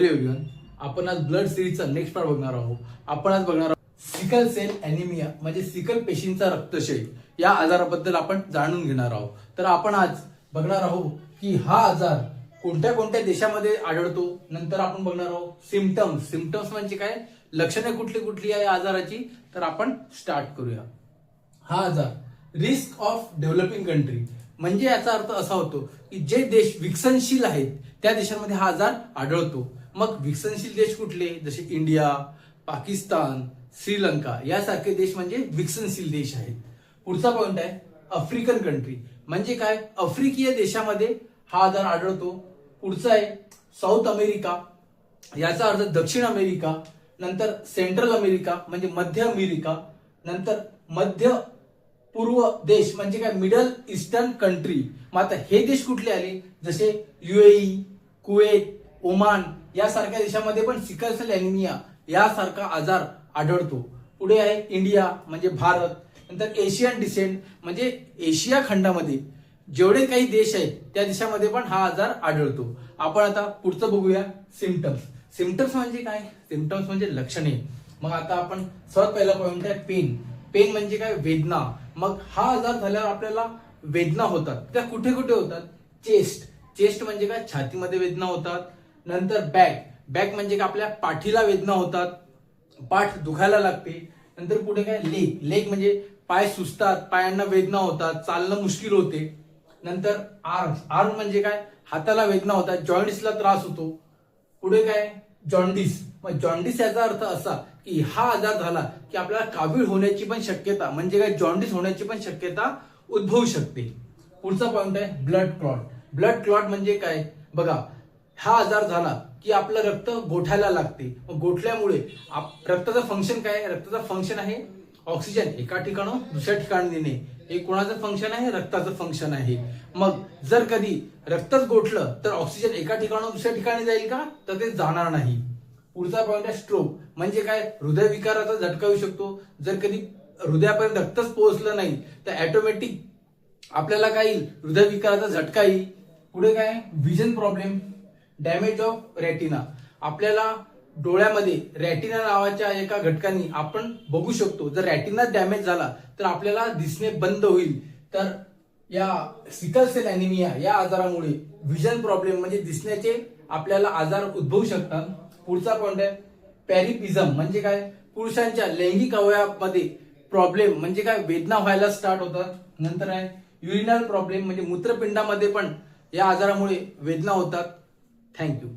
आपण आज blood सिरीजचा next part बघणार आहोत. आपण आज बघणार आहोत सिकल सेल अॅनिमिया म्हणजे सिकल पेशींचा रक्तक्षय या आजाराबद्दल आपण जाणून घेणार आहोत. तर आपण आज बघणार आहोत की हा आजार कोणत्या कोणत्या देशामध्ये आढळतो. नंतर आपण बघणार आहोत सिमटम्स सिमटम्स म्हणजे काय? लक्षणे कुठली कुठली आहे या आजाराची? तर आपण स्टार्ट करूया. हा आजार रिस्क ऑफ डेव्हलपिंग कंट्री म्हणजे याचा अर्थ असा होतो की जे देश विकसनशील आहेत त्या देशांमध्ये हा आजार आढळतो. मग विकसनशील देश कुठले? जसे इंडिया पाकिस्तान श्रीलंका यासारखे देश म्हणजे विकसनशील देश आहेत. पुढचा पॉइंट आहे आफ्रिकन कंट्री म्हणजे काय? आफ्रिकीय देशामध्ये हा आजार आढळतो. पुढचा आहे साऊथ अमेरिका. याचा अर्थ दक्षिण अमेरिका नंतर सेंट्रल अमेरिका म्हणजे मध्य अमेरिका नंतर मध्य पूर्व देश म्हणजे काय? मिडल ईस्टर्न कंट्री मग आता हे देश कुठले आले? जसे युएई कुवेत ओमान यासारख्या देशामध्ये पण सिकलसेल अॅनिमिया यासारखा आजार आढळतो. पुढे आहे इंडिया म्हणजे भारत. नंतर एशियन डिसेंट म्हणजे एशिया खंडामध्ये जेवढे काही देश आहेत त्या देशामध्ये पण हा आजार आढळतो. आपण आता पुढचं बघूया सिमटम्स सिमटम्स म्हणजे काय? सिमटम्स म्हणजे लक्षणे. मग आता आपण सर्वात पहिला पॉईंट आहे पेन पेन म्हणजे काय? वेदना. मग हा आजार झाल्यावर आपल्याला वेदना होतात. त्या कुठे कुठे होतात? चेस्ट चेस्ट म्हणजे काय? छातीमध्ये वेदना होतात. नंतर बॅक बॅक म्हणजे काय? आपल्या पाठीला वेदना होतात पाठ दुखायला लागते. नंतर पुढे काय? लेग लेग म्हणजे पाय सुचतात पायांना वेदना होतात चालणं मुश्किल होते. नंतर आर्म. आर्म म्हणजे काय? हाताला वेदना होतात जॉईंट्सला त्रास होतो. पुढे काय? जॉन्डिस. मग जॉन्डिस याचा अर्थ असा की हा आजार झाला की आपल्याला कावीळ होण्याची पण शक्यता म्हणजे काय? जॉन्डिस होण्याची पण शक्यता उद्भवू शकते. पुढचा पॉईंट आहे ब्लड क्लॉट. ब्लड क्लॉट म्हणजे काय? बघा हा आजार झाला की आपलं रक्त गोठायला लागते. मग गोठल्यामुळे आप- रक्ताचं फंक्शन काय? आहे? रक्ताचं फंक्शन आहे ऑक्सिजन एका ठिकाणून दुसऱ्या ठिकाणी देणे. हे कोणाचं फंक्शन आहे? रक्ताचं फंक्शन आहे. मग जर कधी रक्तच गोठलं तर ऑक्सिजन एका ठिकाणून दुसऱ्या ठिकाणी जाईल का? तर ते जाणार नाही. पुढचा पॉईंट आहे स्ट्रोक म्हणजे काय? हृदयविकाराचा झटका येऊ शकतो. जर कधी हृदयापर्यंत रक्तच पोहोचलं नाही तर ऑटोमॅटिक आपल्याला काय येईल? हृदयविकाराचा झटका येईल. पुढे काय? Vision problem damage of retina आपल्याला डोळ्यामध्ये रॅटिना नावाच्या एका घटकाने आपण बघू शकतो. जर रॅटिना डॅमेज झाला तर आपल्याला दिसणे बंद होईल. तर या सिकल सेल अॅनिमिया या आजारामुळे विजन प्रॉब्लेम म्हणजे दिसण्याचे आपल्याला आजार उद्भवू शकतात. पुढचा पॉईंट आहे पॅरिपिझम म्हणजे काय? पुरुषांच्या लैंगिक अवयवामध्ये प्रॉब्लेम म्हणजे काय? वेदना व्हायला स्टार्ट होतात. नंतर आहे युरिनल प्रॉब्लेम म्हणजे मूत्रपिंडामध्ये पण या आजारामुळे वेदना होतात. Thank you